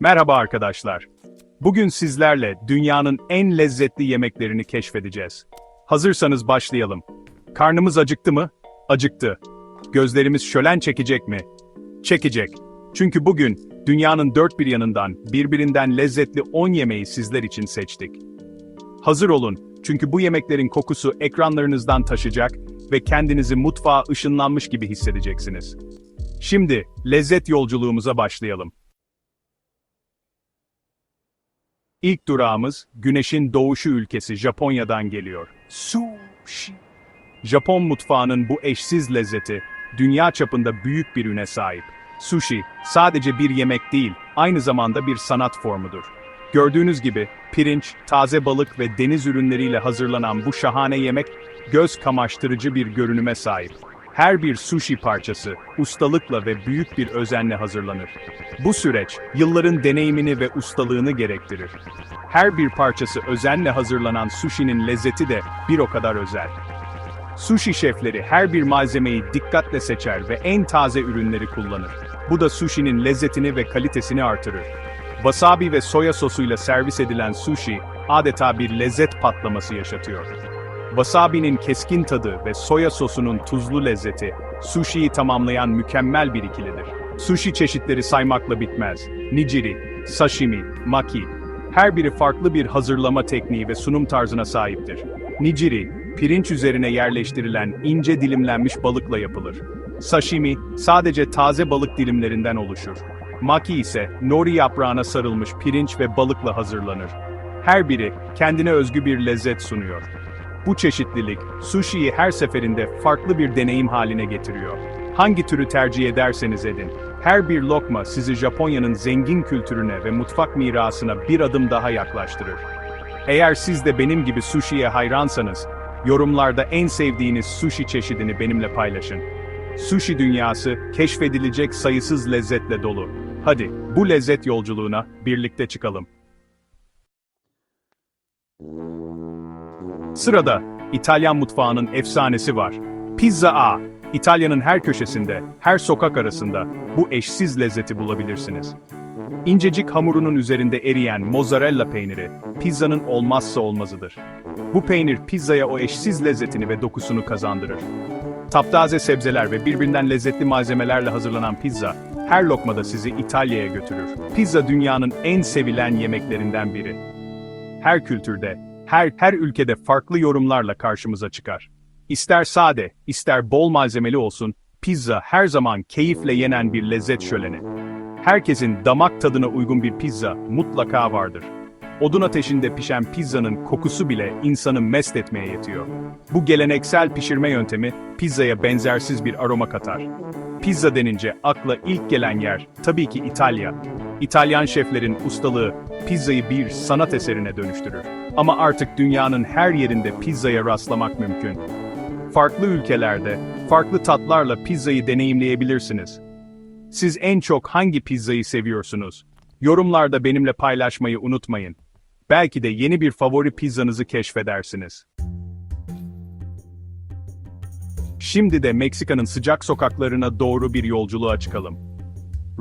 Merhaba arkadaşlar. Bugün sizlerle dünyanın en lezzetli yemeklerini keşfedeceğiz. Hazırsanız başlayalım. Karnımız acıktı mı? Acıktı. Gözlerimiz şölen çekecek mi? Çekecek. Çünkü bugün dünyanın dört bir yanından birbirinden lezzetli 10 yemeği sizler için seçtik. Hazır olun çünkü bu yemeklerin kokusu ekranlarınızdan taşacak ve kendinizi mutfağa ışınlanmış gibi hissedeceksiniz. Şimdi lezzet yolculuğumuza başlayalım. İlk durağımız güneşin doğuşu ülkesi Japonya'dan geliyor. Sushi. Japon mutfağının bu eşsiz lezzeti dünya çapında büyük bir üne sahip. Sushi sadece bir yemek değil, aynı zamanda bir sanat formudur. Gördüğünüz gibi pirinç, taze balık ve deniz ürünleriyle hazırlanan bu şahane yemek göz kamaştırıcı bir görünüme sahip. Her bir sushi parçası ustalıkla ve büyük bir özenle hazırlanır. Bu süreç yılların deneyimini ve ustalığını gerektirir. Her bir parçası özenle hazırlanan sushi'nin lezzeti de bir o kadar özel. Sushi şefleri her bir malzemeyi dikkatle seçer ve en taze ürünleri kullanır. Bu da sushi'nin lezzetini ve kalitesini artırır. Wasabi ve soya sosuyla servis edilen sushi adeta bir lezzet patlaması yaşatıyor. Wasabi'nin keskin tadı ve soya sosunun tuzlu lezzeti, sushi'yi tamamlayan mükemmel bir ikilidir. Sushi çeşitleri saymakla bitmez. Nigiri, sashimi, maki, her biri farklı bir hazırlama tekniği ve sunum tarzına sahiptir. Nigiri, pirinç üzerine yerleştirilen ince dilimlenmiş balıkla yapılır. Sashimi, sadece taze balık dilimlerinden oluşur. Maki ise nori yaprağına sarılmış pirinç ve balıkla hazırlanır. Her biri kendine özgü bir lezzet sunuyor. Bu çeşitlilik, sushi'yi her seferinde farklı bir deneyim haline getiriyor. Hangi türü tercih ederseniz edin, her bir lokma sizi Japonya'nın zengin kültürüne ve mutfak mirasına bir adım daha yaklaştırır. Eğer siz de benim gibi sushi'ye hayransanız, yorumlarda en sevdiğiniz sushi çeşidini benimle paylaşın. Sushi dünyası keşfedilecek sayısız lezzetle dolu. Hadi bu lezzet yolculuğuna birlikte çıkalım. Sırada İtalyan mutfağının efsanesi var. Pizza A. İtalya'nın her köşesinde, her sokak arasında bu eşsiz lezzeti bulabilirsiniz. İncecik hamurunun üzerinde eriyen mozzarella peyniri, pizzanın olmazsa olmazıdır. Bu peynir pizzaya o eşsiz lezzetini ve dokusunu kazandırır. Taptaze sebzeler ve birbirinden lezzetli malzemelerle hazırlanan pizza, her lokmada sizi İtalya'ya götürür. Pizza dünyanın en sevilen yemeklerinden biri. Her kültürde, her her ülkede farklı yorumlarla karşımıza çıkar. İster sade, ister bol malzemeli olsun, pizza her zaman keyifle yenen bir lezzet şöleni. Herkesin damak tadına uygun bir pizza mutlaka vardır. Odun ateşinde pişen pizzanın kokusu bile insanı mest etmeye yetiyor. Bu geleneksel pişirme yöntemi pizzaya benzersiz bir aroma katar. Pizza denince akla ilk gelen yer tabii ki İtalya. İtalyan şeflerin ustalığı pizzayı bir sanat eserine dönüştürür. Ama artık dünyanın her yerinde pizzaya rastlamak mümkün. Farklı ülkelerde, farklı tatlarla pizzayı deneyimleyebilirsiniz. Siz en çok hangi pizzayı seviyorsunuz? Yorumlarda benimle paylaşmayı unutmayın. Belki de yeni bir favori pizzanızı keşfedersiniz. Şimdi de Meksika'nın sıcak sokaklarına doğru bir yolculuğa çıkalım.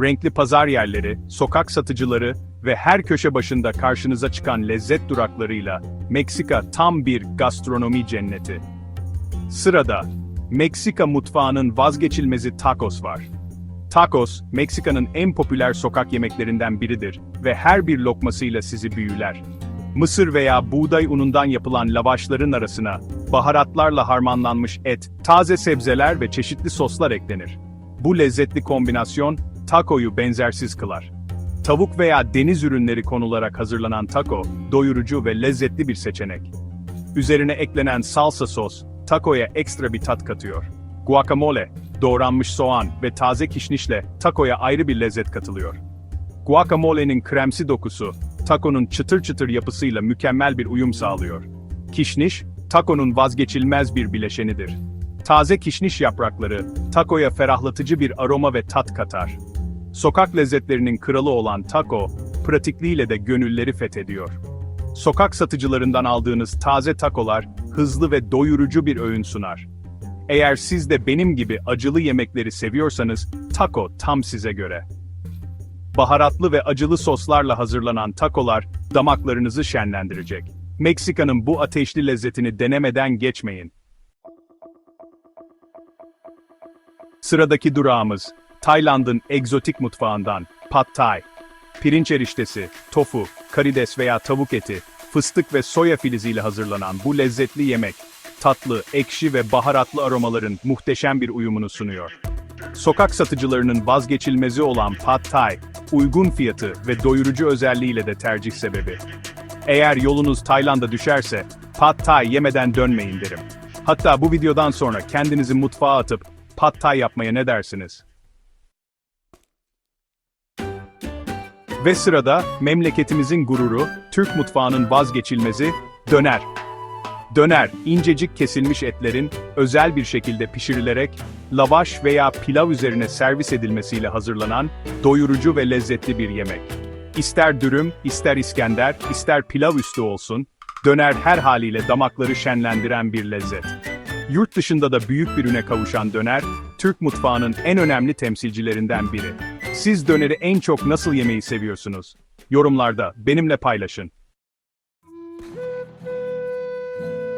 Renkli pazar yerleri, sokak satıcıları ve her köşe başında karşınıza çıkan lezzet duraklarıyla Meksika tam bir gastronomi cenneti. Sırada Meksika mutfağının vazgeçilmezi tacos var. Tacos, Meksika'nın en popüler sokak yemeklerinden biridir ve her bir lokmasıyla sizi büyüler. Mısır veya buğday unundan yapılan lavaşların arasına baharatlarla harmanlanmış et, taze sebzeler ve çeşitli soslar eklenir. Bu lezzetli kombinasyon takoyu benzersiz kılar. Tavuk veya deniz ürünleri konularak hazırlanan taco, doyurucu ve lezzetli bir seçenek. Üzerine eklenen salsa sos, takoya ekstra bir tat katıyor. Guacamole, doğranmış soğan ve taze kişnişle takoya ayrı bir lezzet katılıyor. Guacamole'nin kremsi dokusu, takonun çıtır çıtır yapısıyla mükemmel bir uyum sağlıyor. Kişniş, takonun vazgeçilmez bir bileşenidir. Taze kişniş yaprakları, takoya ferahlatıcı bir aroma ve tat katar. Sokak lezzetlerinin kralı olan taco, pratikliğiyle de gönülleri fethediyor. Sokak satıcılarından aldığınız taze takolar, hızlı ve doyurucu bir öğün sunar. Eğer siz de benim gibi acılı yemekleri seviyorsanız, taco tam size göre. baharatlı ve acılı soslarla hazırlanan takolar damaklarınızı şenlendirecek. Meksika'nın bu ateşli lezzetini denemeden geçmeyin. Sıradaki durağımız, Tayland'ın egzotik mutfağından Pad Thai. Pirinç eriştesi, tofu, karides veya tavuk eti, fıstık ve soya filiziyle hazırlanan bu lezzetli yemek, tatlı, ekşi ve baharatlı aromaların muhteşem bir uyumunu sunuyor. Sokak satıcılarının vazgeçilmezi olan Pad Thai, uygun fiyatı ve doyurucu özelliğiyle de tercih sebebi. Eğer yolunuz Tayland'a düşerse, Pad Thai yemeden dönmeyin derim. Hatta bu videodan sonra kendinizi mutfağa atıp Pad Thai yapmaya ne dersiniz? Ve sırada memleketimizin gururu, Türk mutfağının vazgeçilmezi, döner. Döner, incecik kesilmiş etlerin özel bir şekilde pişirilerek lavaş veya pilav üzerine servis edilmesiyle hazırlanan doyurucu ve lezzetli bir yemek. İster dürüm, ister İskender, ister pilav üstü olsun, döner her haliyle damakları şenlendiren bir lezzet. Yurt dışında da büyük bir üne kavuşan döner, Türk mutfağının en önemli temsilcilerinden biri. Siz döneri en çok nasıl yemeyi seviyorsunuz? Yorumlarda benimle paylaşın.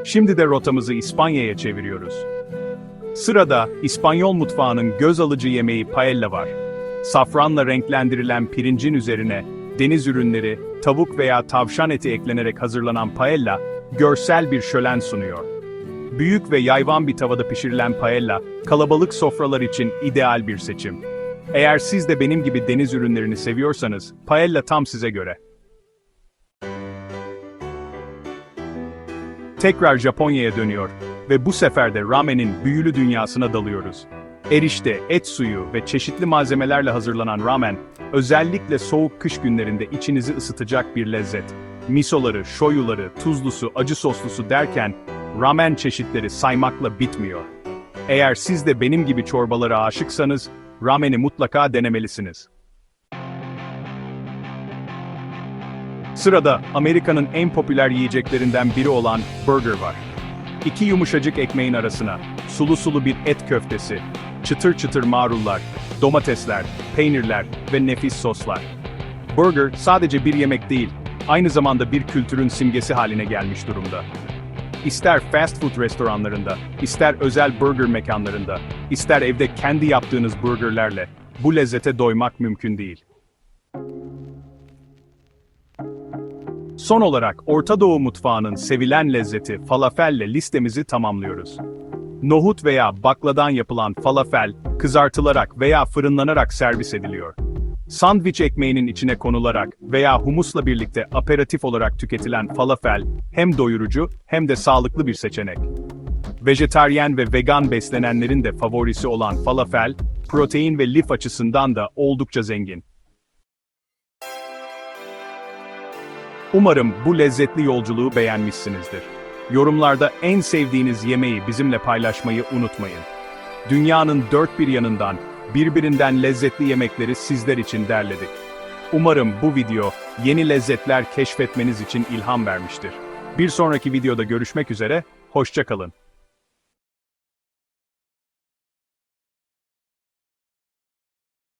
Şimdi de rotamızı İspanya'ya çeviriyoruz. Sırada İspanyol mutfağının göz alıcı yemeği paella var. Safranla renklendirilen pirincin üzerine deniz ürünleri, tavuk veya tavşan eti eklenerek hazırlanan paella, görsel bir şölen sunuyor. Büyük ve yayvan bir tavada pişirilen paella, kalabalık sofralar için ideal bir seçim. Eğer siz de benim gibi deniz ürünlerini seviyorsanız, paella tam size göre. Tekrar Japonya'ya dönüyor ve bu sefer de ramenin büyülü dünyasına dalıyoruz. Erişte, et suyu ve çeşitli malzemelerle hazırlanan ramen, özellikle soğuk kış günlerinde içinizi ısıtacak bir lezzet. Misoları, shoyuları, tuzlusu, acı soslusu derken, ramen çeşitleri saymakla bitmiyor. Eğer siz de benim gibi çorbalara aşıksanız, rameni mutlaka denemelisiniz. Sırada Amerika'nın en popüler yiyeceklerinden biri olan burger var. İki yumuşacık ekmeğin arasına sulu sulu bir et köftesi, çıtır çıtır marullar, domatesler, peynirler ve nefis soslar. Burger sadece bir yemek değil, aynı zamanda bir kültürün simgesi haline gelmiş durumda. İster fast food restoranlarında, ister özel burger mekanlarında, ister evde kendi yaptığınız burgerlerle bu lezzete doymak mümkün değil. Son olarak Orta Doğu mutfağının sevilen lezzeti falafelle listemizi tamamlıyoruz. Nohut veya bakladan yapılan falafel, kızartılarak veya fırınlanarak servis ediliyor. Sandviç ekmeğinin içine konularak veya humusla birlikte aperatif olarak tüketilen falafel, hem doyurucu hem de sağlıklı bir seçenek. Vejetaryen ve vegan beslenenlerin de favorisi olan falafel, protein ve lif açısından da oldukça zengin. Umarım bu lezzetli yolculuğu beğenmişsinizdir. Yorumlarda en sevdiğiniz yemeği bizimle paylaşmayı unutmayın. Dünyanın dört bir yanından birbirinden lezzetli yemekleri sizler için derledik. Umarım bu video yeni lezzetler keşfetmeniz için ilham vermiştir. Bir sonraki videoda görüşmek üzere, hoşça kalın.